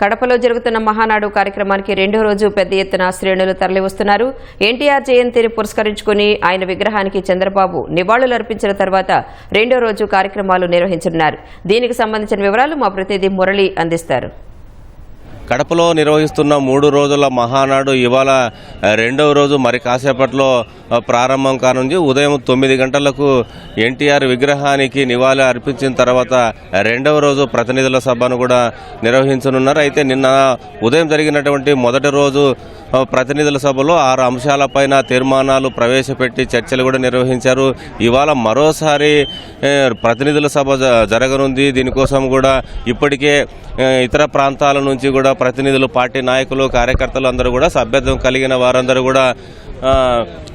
కడపలో జరుగుతున్న మహానాడు కార్యక్రమానికి రెండో రోజు పెద్ద ఎత్తున శ్రేణులు తరలివస్తున్నారు. ఎన్టీఆర్ జయంతిని పురస్కరించుకుని ఆయన విగ్రహానికి చంద్రబాబు నివాళులర్పించిన తర్వాత రెండో రోజు కార్యక్రమాలు నిర్వహించనున్నారు. దీనికి సంబంధించిన వివరాలు మా ప్రతినిధి మురళి అందిస్తారు. కడపలో నిర్వహిస్తున్న మూడు రోజుల మహానాడు ఇవాళ రెండవ రోజు మరి కాసేపట్లో ప్రారంభం కానుంది. ఉదయం తొమ్మిది గంటలకు ఎన్టీఆర్ విగ్రహానికి నివాళి అర్పించిన తర్వాత రెండవ రోజు ప్రతినిధుల సభను కూడా నిర్వహించనున్నారు. అయితే నిన్న ఉదయం జరిగినటువంటి మొదటి రోజు ప్రతినిధుల సభలో ఆరు అంశాలపైన తీర్మానాలు ప్రవేశపెట్టి చర్చలు కూడా నిర్వహించారు. ఇవాళ మరోసారి ప్రతినిధుల సభ జ- జరగనుంది. దీనికోసం కూడా ఇప్పటికే ఇతర ప్రాంతాల నుంచి కూడా ప్రతినిధులు పార్టీ నాయకులు కార్యకర్తలు అందరూ కూడా సభ్యత్వం కలిగిన వారందరూ కూడా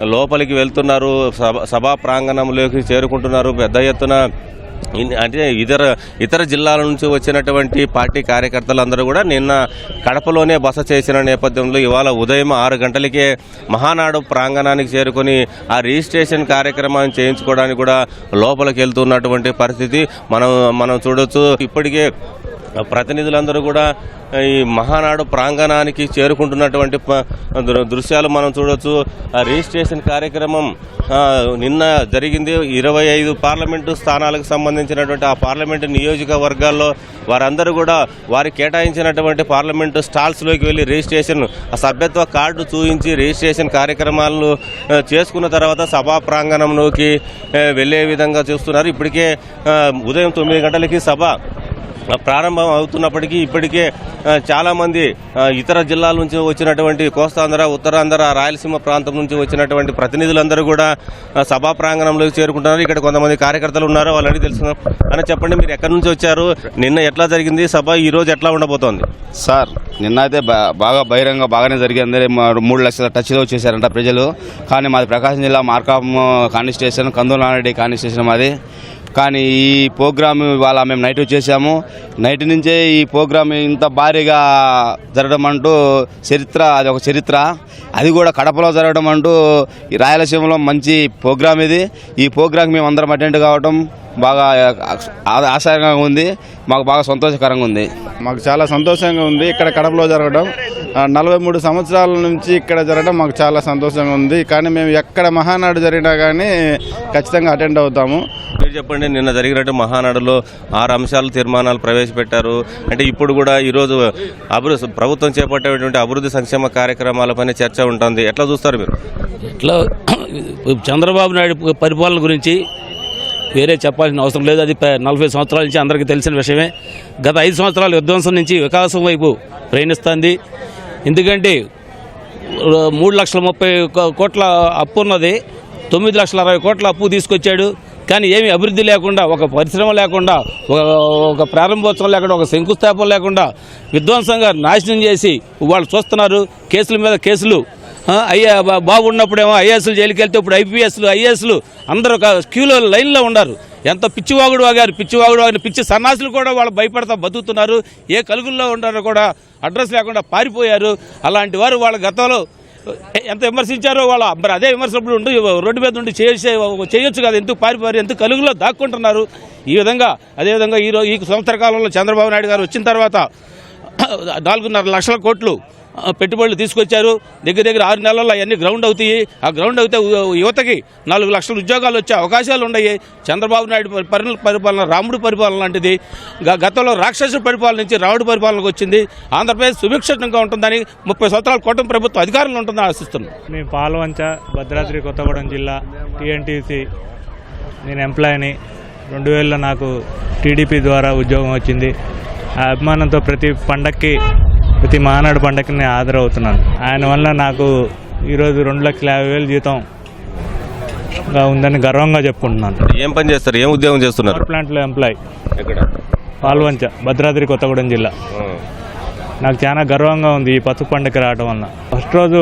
లోపలికి వెళ్తున్నారు. సభ సభా ప్రాంగణంలోకి చేరుకుంటున్నారు. పెద్ద ఎత్తున అంటే ఇతర ఇతర జిల్లాల నుంచి వచ్చినటువంటి పార్టీ కార్యకర్తలందరూ కూడా నిన్న కడపలోనే బస చేసిన నేపథ్యంలో ఇవాళ ఉదయం ఆరు గంటలకే మహానాడు ప్రాంగణానికి చేరుకొని ఆ రిజిస్ట్రేషన్ కార్యక్రమాన్ని చేయించుకోవడానికి కూడా లోపలికి వెళ్తున్నటువంటి పరిస్థితి మనం మనం చూడొచ్చు. ఇప్పటికే ప్రతినిధులందరూ కూడా ఈ మహానాడు ప్రాంగణానికి చేరుకుంటున్నటువంటి దృ- దృశ్యాలు మనం చూడవచ్చు ఆ రిజిస్ట్రేషన్ కార్యక్రమం నిన్న జరిగింది. ఇరవై ఐదు పార్లమెంటు స్థానాలకు సంబంధించినటువంటి ఆ పార్లమెంటు నియోజకవర్గాల్లో వారందరూ కూడా వారి కేటాయించినటువంటి పార్లమెంటు స్టాల్స్లోకి వెళ్ళి రిజిస్ట్రేషన్ ఆ సభ్యత్వ కార్డు చూపించి రిజిస్ట్రేషన్ కార్యక్రమాలను చేసుకున్న తర్వాత సభా ప్రాంగణంలోకి వెళ్ళే విధంగా చూస్తున్నారు. ఇప్పటికే ఉదయం తొమ్మిది గంటలకి సభ ప్రారంభం అవుతున్నప్పటికీ ఇప్పటికే చాలామంది ఇతర జిల్లాల నుంచి వచ్చినటువంటి కోస్తాంధ్ర ఉత్తరాంధ్ర రాయలసీమ ప్రాంతం నుంచి వచ్చినటువంటి ప్రతినిధులందరూ కూడా సభా ప్రాంగణంలోకి చేరుకుంటున్నారు. ఇక్కడ కొంతమంది కార్యకర్తలు ఉన్నారు వాళ్ళని తెలుసు అని చెప్పండి మీరు ఎక్కడి నుంచి వచ్చారు? నిన్న ఎట్లా జరిగింది? సభ ఈరోజు ఎట్లా ఉండబోతోంది? సార్ నిన్న అయితే బాగా బహిరంగ బాగానే జరిగింది. మా- మూడు లక్షల టచ్లో వచ్చేసారంట ప్రజలు. కానీ మాది ప్రకాశం జిల్లా మార్కాం కాన్స్టిట్యూషన్ కందులారెడ్డి కాన్స్టిట్యూషన్ మాది. కానీ ఈ ప్రోగ్రామ్ ఇవాళ మేము నైట్ వచ్చేసాము నైట్ నుంచే ఈ ప్రోగ్రామ్ ఇంత భారీగా జరగడం అంటూ చరిత్ర అది ఒక చరిత్ర. అది కూడా కడపలో జరగడం అంటూ ఈ రాయలసీమలో మంచి ప్రోగ్రామ్ ఇది. ఈ ప్రోగ్రామ్కి మేము అందరం అటెండ్ కావడం బాగా ఆశ్చర్యంగా ఆశాయంగా ఉంది. మాకు బాగా సంతోషకరంగా ఉంది. మాకు చాలా సంతోషంగా ఉంది. ఇక్కడ కడపలో జరగడం. నలభై మూడు సంవత్సరాల నుంచి ఇక్కడ జరగడం మాకు చాలా సంతోషంగా ఉంది. కానీ మేము ఎక్కడ మహానాడు జరిగినా కానీ ఖచ్చితంగా అటెండ్ అవుతాము. మీరు చెప్పండి నిన్న జరిగినట్టు మహానాడులో ఆరు అంశాలు తీర్మానాలు ప్రవేశపెట్టారు. అంటే ఇప్పుడు కూడా ఈరోజు అభివృద్ధి ప్రభుత్వం చేపట్టేటువంటి అభివృద్ధి సంక్షేమ కార్యక్రమాలపైన చర్చ ఉంటుంది. ఎట్లా చూస్తారు మీరు? ఇట్లా చంద్రబాబు నాయుడు పరిపాలన గురించి వేరే చెప్పాల్సిన అవసరం లేదు. అది నలభై సంవత్సరాల నుంచి అందరికీ తెలిసిన విషయమే. గత ఐదు సంవత్సరాల విధ్వంసం నుంచి వికాసం వైపు ప్రయాణిస్తుంది. ఎందుకంటే మూడు లక్షల ముప్పై కోట్ల అప్పు ఉన్నది. తొమ్మిది లక్షల అరవై కోట్ల అప్పు తీసుకొచ్చాడు. కానీ ఏమి అభివృద్ధి లేకుండా ఒక పరిశ్రమ లేకుండా ఒక ఒక ప్రారంభోత్సవం లేకుండా ఒక శంకుస్థాపన లేకుండా విధ్వంసంగా నాశనం చేసి వాళ్ళు చూస్తున్నారు. కేసుల మీద కేసులు అయ్యా బా- బాబు ఉన్నప్పుడేమో ఐఏఎస్లు జైలుకి వెళ్తే ఇప్పుడు ఐపీఎస్లు ఐఏఎస్లు అందరూ క్యూలో లైన్లో ఉన్నారు. ఎంత పిచ్చివాగుడు వాగారు పిచ్చివాగుడు వాగిన పిచ్చి సన్నాసులు కూడా వాళ్ళు భయపడతా బతుకుతున్నారు. ఏ కలుగుల్లో ఉన్నారో కూడా అడ్రస్ లేకుండా పారిపోయారు. అలాంటి వారు వాళ్ళ గతంలో ఎంత విమర్శించారో వాళ్ళ మరి అదే విమర్శనప్పుడు ఉండి రోడ్డు మీద ఉండి చేసే చేయొచ్చు కదా ఎందుకు పారిపోయారు ఎందుకు కలుగులో దాక్కుంటున్నారు. ఈ విధంగా అదేవిధంగా ఈరోజు ఈ సంవత్సర కాలంలో చంద్రబాబు నాయుడు గారు వచ్చిన తర్వాత నాలుగున్నర లక్షల కోట్లు పెట్టుబడులు తీసుకొచ్చారు. దగ్గర దగ్గర ఆరు నెలల్లో అవన్నీ గ్రౌండ్ అవుతాయి. ఆ గ్రౌండ్ అవుతే యువతకి నాలుగు లక్షల ఉద్యోగాలు వచ్చే అవకాశాలు ఉన్నాయి. చంద్రబాబు నాయుడు పరి- పరిపాలన రాముడు పరిపాలన లాంటిది. గతంలో రాక్షసుడి పరిపాలన నుంచి రాముడు పరిపాలనకు వచ్చింది. ఆంధ్రప్రదేశ్ సుభిక్షంగా ఉంటుందని ముప్పై సంవత్సరాల కూటమి ప్రభుత్వం అధికారంలో ఉంటుందని ఆశిస్తున్నాం. మేము పాల్వంచ భద్రాద్రి కొత్తగూడెం జిల్లా టీఎన్టీసీ నేను ఎంప్లాయీని. రెండు వేలలో నాకు టీడీపీ ద్వారా ఉద్యోగం వచ్చింది. ఆ అభిమానంతో ప్రతి పండక్కి ప్రతి మహానాడు పండక్కి నేను హాజరవుతున్నాను ఆయన వల్ల నాకు ఈరోజు రెండు లక్షల యాభై వేలు జీతంగా ఉందని గర్వంగా చెప్పుకుంటున్నాను. ఏం పని చేస్తారు? ఏం ఉద్యోగం చేస్తున్నారు? ప్లాంట్లో ఎంప్లాయ్ ఎక్కడ? పాల్వంచ భద్రాద్రి కొత్తగూడెం జిల్లా. నాకు చాలా గర్వంగా ఉంది ఈ పసుపు పండుగ రావడం వల్ల. ఫస్ట్ రోజు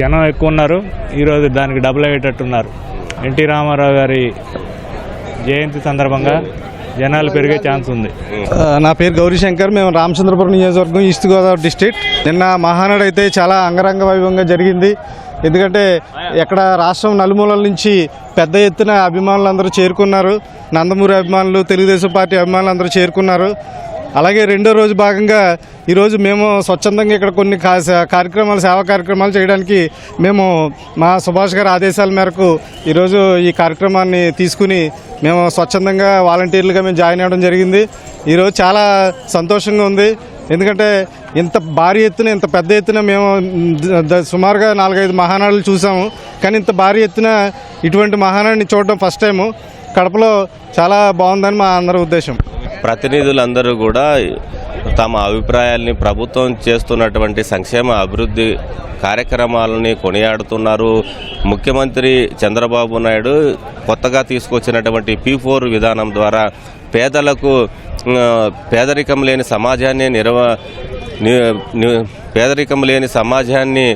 జనం ఎక్కువ ఉన్నారు. ఈరోజు దానికి డబుల్ అయ్యేటట్టున్నారు. ఎన్టీ రామారావు గారి జయంతి సందర్భంగా జనాలు పెరిగే ఛాన్స్ ఉంది. నా పేరు గౌరీశంకర్. మేము రామచంద్రపురం నియోజకవర్గం ఈస్ట్ గోదావరి డిస్ట్రిక్ట్. నిన్న మహానాడు అయితే చాలా అంగరంగ వైభవంగా జరిగింది. ఎందుకంటే ఎక్కడ రాష్ట్రం నలుమూలల నుంచి పెద్ద ఎత్తున అభిమానులు అందరూ చేరుకున్నారు. నందమూరి అభిమానులు తెలుగుదేశం పార్టీ అభిమానులు అందరూ చేరుకున్నారు. అలాగే రెండో రోజు భాగంగా ఈరోజు మేము స్వచ్ఛందంగా ఇక్కడ కొన్ని కార్యక్రమాలు సేవా కార్యక్రమాలు చేయడానికి మేము మా సుభాష్ గారి ఆదేశాల మేరకు ఈరోజు ఈ కార్యక్రమాన్ని తీసుకుని మేము స్వచ్ఛందంగా వాలంటీర్లుగా మేము జాయిన్ అవ్వడం జరిగింది. ఈరోజు చాలా సంతోషంగా ఉంది. ఎందుకంటే ఇంత భారీ ఎత్తున ఇంత పెద్ద ఎత్తున మేము సుమారుగా నాలుగైదు మహానాడులు చూసాము. కానీ ఇంత భారీ ఎత్తున ఇటువంటి మహానాడిని చూడడం ఫస్ట్ టైము కడపలో చాలా బాగుందని మా అందరి ఉద్దేశం. ప్రతినిధులందరూ కూడా తమ అభిప్రాయాల్ని ప్రభుత్వం చేస్తున్నటువంటి సంక్షేమ అభివృద్ధి కార్యక్రమాలని కొనియాడుతున్నారు. ముఖ్యమంత్రి చంద్రబాబు నాయుడు కొత్తగా తీసుకొచ్చినటువంటి పీ ఫోర్ విధానం ద్వారా పేదలకు పేదరికం లేని సమాజాన్ని నిర్వ పేదరికం లేని సమాజాన్ని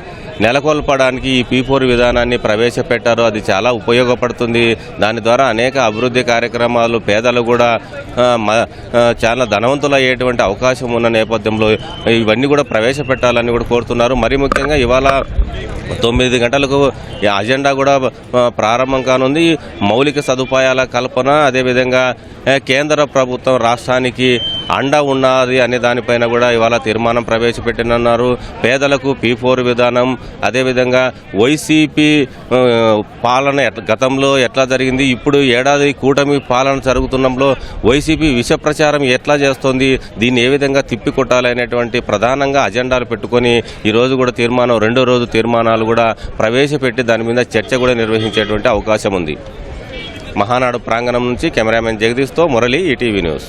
నెలకొల్పడానికి ఈ పీ ఫోర్ విధానాన్ని ప్రవేశపెట్టారు అది చాలా ఉపయోగపడుతుంది. దాని ద్వారా అనేక అభివృద్ధి కార్యక్రమాలు పేదలు కూడా చాలా ధనవంతులు అయ్యేటువంటి అవకాశం ఉన్న నేపథ్యంలో ఇవన్నీ కూడా ప్రవేశపెట్టాలని కూడా కోరుతున్నారు. మరి ముఖ్యంగా ఇవాళ తొమ్మిది గంటలకు అజెండా కూడా ప్రారంభం కానుంది. మౌలిక సదుపాయాల కల్పన అదేవిధంగా కేంద్ర ప్రభుత్వం రాష్ట్రానికి అండ ఉన్నది అనే దానిపైన కూడా ఇవాళ తీర్మానం ప్రవేశపెట్టినన్నారు. పేదలకు పీ ఫోర్ విధానం అదేవిధంగా వైసీపీ పాలన గతంలో ఎట్లా జరిగింది ఇప్పుడు ఏడాది కూటమి పాలన జరుగుతున్నంలో వైసీపీ విష ప్రచారం ఎట్లా చేస్తోంది దీన్ని ఏ విధంగా తిప్పికొట్టాలి అనేటువంటి ప్రధానంగా అజెండాలు పెట్టుకొని ఈరోజు కూడా తీర్మానం రెండో రోజు తీర్మానాలు కూడా ప్రవేశపెట్టి దాని మీద చర్చ కూడా నిర్వహించేటువంటి అవకాశం ఉంది. మహానాడు ప్రాంగణం నుంచి కెమెరామెన్ జగదీష్తో మురళి ఈటీవీ న్యూస్.